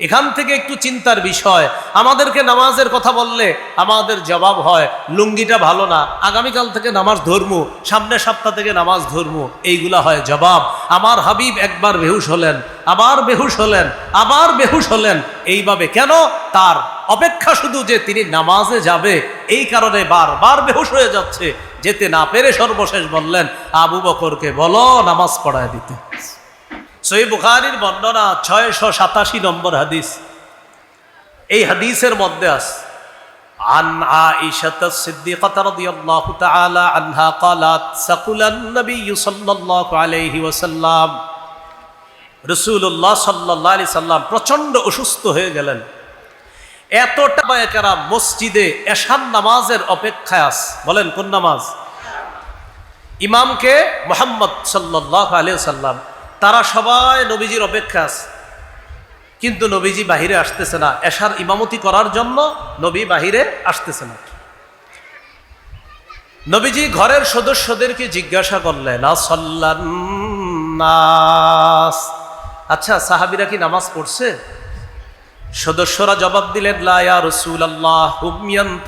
এখান থেকে একটু চিন্তার বিষয়। আমাদেরকে নামাজের কথা বললে আমাদের জবাব হয়, লুঙ্গিটা ভালো না, আগামীকাল থেকে নামাজ ধর্ম সামনের সপ্তাহ থেকে নামাজ ধর্ম, এইগুলা হয় জবাব। আমার হাবিব একবার বেহুশ হলেন, আবার বেহুশ হলেন, আবার বেহুশ হলেন, এইভাবে কেন? তার অপেক্ষা শুধু যে তিনি নামাজে যাবে, এই কারণে বারবার বেহুশ হয়ে যাচ্ছে, যেতে না পেরে সর্বশেষ বললেন, আবু বকরকে বলো নামাজ পড়ায় দিতে। সই বুখারির বর্ণনা ছয়শো সাতাশি নম্বর হাদিস এই হাদিসের মধ্যে আস عن عائشة الصديقة رضي الله تعالى عنها قالت سقل النبي صلى الله عليه وسلم রসুল্লাহ সাল্লাহ আলি সাল্লাম প্রচণ্ড অসুস্থ হয়ে গেলেন এতটা বায়কেরা মসজিদে এশান নামাজের অপেক্ষায় আস বলেন কোন নামাজ ইমামকে মোহাম্মদ সাল্লাহ আলিয়া সাল্লাম তারা সবাই নবীজির অপেক্ষা আছে। কিন্তু নবীজি বাহিরে আসতেছে না। এশার ইমামতি করার জন্য নবী বাহিরে আসতেছে না। নবীজি ঘরের সদস্যদেরকে জিজ্ঞাসা করলেন আসল্লান্নাস আচ্ছা সাহাবিরা কি নামাজ পড়ছে? সদস্যরা জবাব দিলেন লায়া রসুল আল্লাহ হুমিয়ান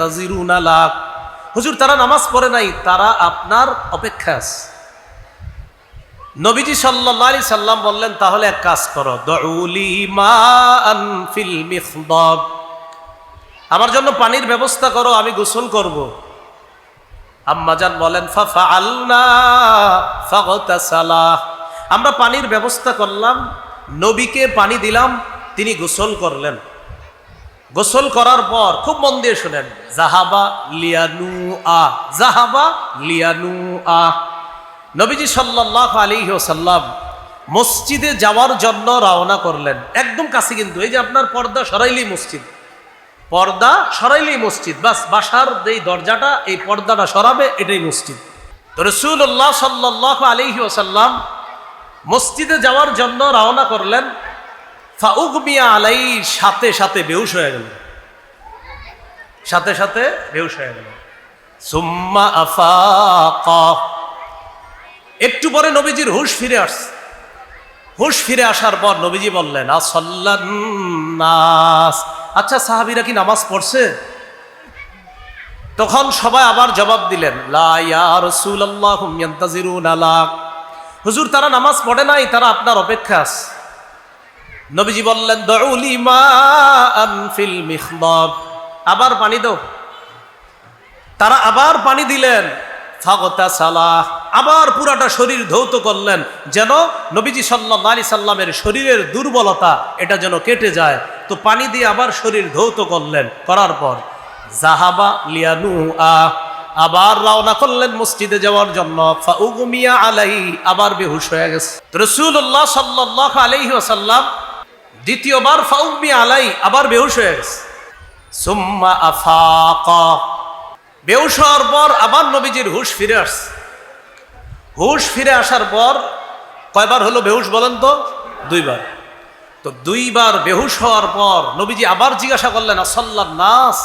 হুজুর, তারা নামাজ পড়ে নাই, তারা আপনার অপেক্ষা আছে। নবীজি সাল্লাহ আলি সাল্লাম বললেন, তাহলে এক কাজ করো আমার জন্য পানির ব্যবস্থা করো, আমি গোসল করব। আম্মাজান বলেন আমরা পানির ব্যবস্থা করলাম, নবীকে পানি দিলাম, তিনি গোসল করলেন। গোসল করার পর খুব মন দিয়ে শোনেন, জাহাবা লিয়ানু আ জাহাবা লিয়ানু আ নবীজি সাল্লাহ আলী সাল্লাম মসজিদে যাওয়ার জন্য রওনা করলেন। একদম কাছে কিন্তু, এই যে আপনার পর্দা সরাইলি মসজিদ। পর্দা সরাইলি মসজিদ, বাস বাসার যেই দরজাটা, এই পর্দাটা সরাবে, এটাই মসজিদ। তো রসুল্লাহ সাল্লাহ আলী ওসাল্লাম মসজিদে যাওয়ার জন্য রওনা করলেন। ফাউগমিয়া আলাই, সাথে সাথে বেউস হয়ে গেল। সাথে সাথে বেউস হয়ে গেল। সুম্মা আফা একটু পরে নবীজির হুশ ফিরে আসছে। হুশ ফিরে আসার পর নবীজি বললেন নাস। আচ্ছা সাহাবিরা কি নামাজ পড়ছে? তখন সবাই আবার জবাব দিলেন হুজুর, তারা নামাজ পড়ে নাই, তারা আপনার অপেক্ষা আছে। নবীজি বললেন আবার পানি দাও। তারা আবার পানি দিলেন। ফাগতা সালাহ। আবার পুরাটা শরীর ধৌত করলেন, যেন নবীজি সাল্লাহ আলি সাল্লামের শরীরের দুর্বলতা এটা যেন কেটে যায়। তো পানি দিয়ে আবার শরীর ধৌত করলেন, করার পর জাহাবা লিয়ানু আহ আবার রওনা করলেন মসজিদে যাওয়ার জন্য। ফাউগুমিয়া আলাই আবার বেহুশ হয়ে গেছে। রসুল্লাহ সাল্লাহ আলাইহি আসাল্লাম দ্বিতীয়বার ফাউগুমিয়া আলাই আবার বেহুশ হয়ে গেছে। সুম্মা আফাকা বেউস হওয়ার পর আবার নবীজির হুশ ফিরে আসছে। হুশ ফিরে আসার পর কয়বার হলো বেহুশ বলেন তো? দুইবার। তো দুইবার বেহুশ হওয়ার পর নবীজি আবার জিজ্ঞাসা করলেন আসল্লা নাস,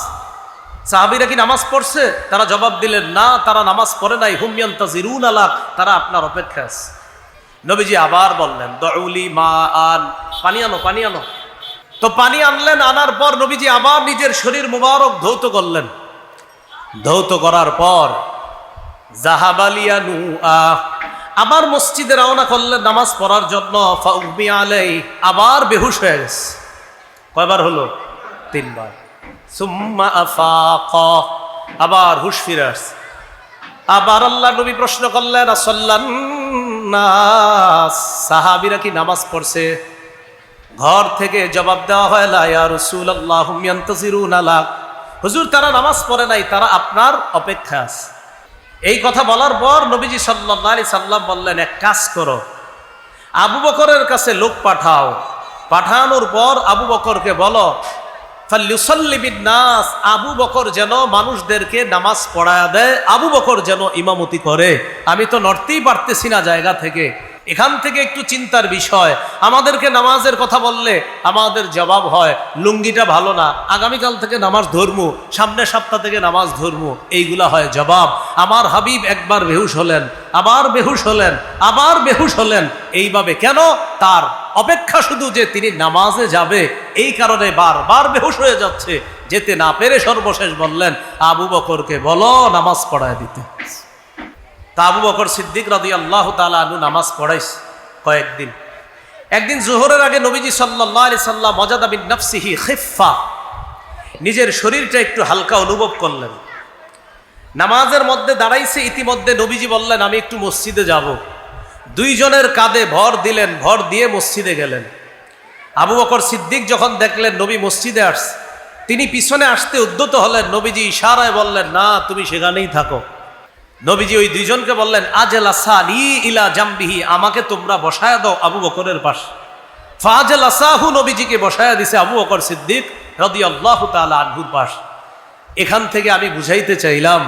সাহাবিরা কি নামাজ পড়ছে? তারা জবাব দিলেন, না, তারা নামাজ পড়ে নাই হুমিয়ান তাজিরুন আলাক তারা আপনার অপেক্ষা আছে। নবীজি আবার বললেন, দউলি মা আন, পানি আনো পানি আনো। তো পানি আনলেন, আনার পর নবীজি আবার নিজের শরীর মুবারক ধৌত করলেন। ধৌত করার পর, জাহাবালিয়ানু আহ আবার মসজিদে রওনা করলেন নামাজ পড়ার জন্য ফাউমি আলাই, আবার বেহুশ হয়ে গেছে। কয়বার হলো? তিনবার। সুম্মা আফাক, আবার হুশ ফিরে আবার আল্লাহ নবী প্রশ্ন করলেন, আসল্লান সাহাবিরা কি নামাজ পড়ছে? ঘর থেকে জবাব দেওয়া হয় লাইয়া রসুল আল্লাহ আলাক হুজুর, তারা নামাজ পড়ে নাই, তারা আপনার অপেক্ষা আছে। এই কথা বলার পর নবীজি সাল্লাহ আলি সাল্লাম বললেন, এক কাজ করো, আবু বকরের কাছে লোক পাঠাও। পাঠানোর পর আবু বকরকে বলো নাস আবু বকর যেন মানুষদেরকে নামাজ পড়ায়া দেয়, আবু বকর যেন ইমামতি করে। আমি তো নড়তেই পারতেছি না জায়গা থেকে। এখান থেকে একটু চিন্তার বিষয়। আমাদেরকে নামাজের কথা বললে আমাদের জবাব হয়, লুঙ্গিটা ভালো না, আগামীকাল থেকে নামাজ ধর্ম সামনের সপ্তাহ থেকে নামাজ ধর্ম, এইগুলা হয় জবাব। আমার হাবিব একবার বেহুশ হলেন, আবার বেহুশ হলেন, আবার বেহুশ হলেন, এইভাবে কেন? তার অপেক্ষা শুধু যে তিনি নামাজে যাবে, এই কারণে বারবার বেহুশ হয়ে যাচ্ছে, যেতে না পেরে সর্বশেষ বললেন, আবু বকরকে বলো নামাজ পড়ায় দিতে। তা আবু বকর সিদ্দিক রাদি আল্লাহ তালা নামাজ পড়াইস কয়েকদিন। একদিন জোহরের আগে নবীজি সাল্লাহ আলি সাল্লাহ মজাদা বিন নফসিহি খিফা নিজের শরীরটা একটু হালকা অনুভব করলেন। নামাজের মধ্যে দাঁড়াইছে, ইতিমধ্যে নবীজি বললেন, আমি একটু মসজিদে যাব। দুইজনের কাঁধে ভর দিলেন, ভর দিয়ে মসজিদে গেলেন। আবু বকর সিদ্দিক যখন দেখলেন নবী মসজিদে আসছে, তিনি পিছনে আসতে উদ্যত হলেন, নবীজি ইশারায় বললেন, না, তুমি সেখানেই থাকো। নবীজি ওই দুইজনকে বললেন, আজেলা সালি ইলা জাম্বিহি, আমাকে তোমরা বসায় দাও আবু বকরের পাশ। ফাজেল আসাহু নবীজিকে বসায় দিছে আবু বকর সিদ্দিক রদি আল্লাহ তালা আনহুর পাশ। এখান থেকে আমি বুঝাইতে চাইলাম,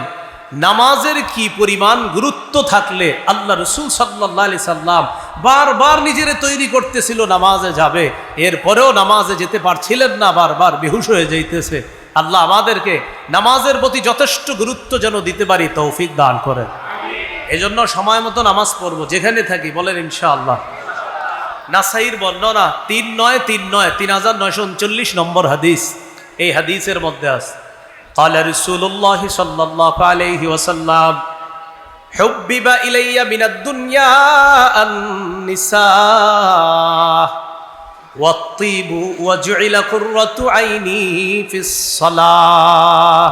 নামাজের কি পরিমাণ গুরুত্ব থাকলে আল্লাহ রসুল সাল্লাহ আলি সাল্লাম বারবার নিজেরে তৈরি করতেছিল নামাজে যাবে, এরপরেও নামাজে যেতে পারছিলেন না, বারবার বেহুশ হয়ে যাইতেছে। আল্লাহ আমাদেরকে নামাজের প্রতি যথেষ্ট গুরুত্ব যেন দিতে পারি তৌফিক দান করেন এজন্য সময় মতো নামাজ পড়বো যেখানে থাকি বলেন ইনশাআল্লাহ নাসাইর বর্ণনা তিন নয় তিন নয় তিন হাজার নয়শো উনচল্লিশ নম্বর হাদিস এই হাদিসের মধ্যে আছে قال رسول الله صلى الله عليه وسلم حبب إلي من الدنيا النساء والطيب وجعل قرة عيني في الصلاة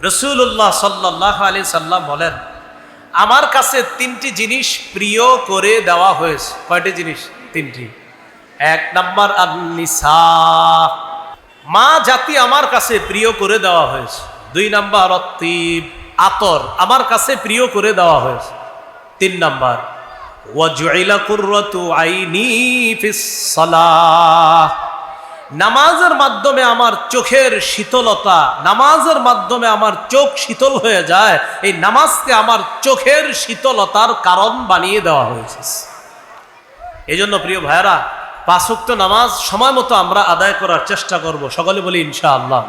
رسول الله صلى الله عليه وسلم বলেন আমার কাছে তিনটি জিনিস প্রিয় করে দেওয়া হয়েছে কয়টি জিনিস তিনটি এক নাম্বার আন্নিসা মা জাতি আমার কাছে প্রিয় করে দেওয়া হয়েছে দুই নাম্বার অতীব আতর আমার কাছে প্রিয় করে দেওয়া হয়েছে তিন নাম্বার নামাজের মাধ্যমে আমার চোখের শীতলতা, নামাজের মাধ্যমে আমার চোখ শীতল হয়ে যায়, এই নামাজকে আমার চোখের শীতলতার কারণ বানিয়ে দেওয়া হয়েছে। এই জন্য প্রিয় ভাইয়েরা পাঁচক্ত নামাজ সময় মতো আমরা আদায় করার চেষ্টা করব। সকলে বলি ইনশাআল্লাহ।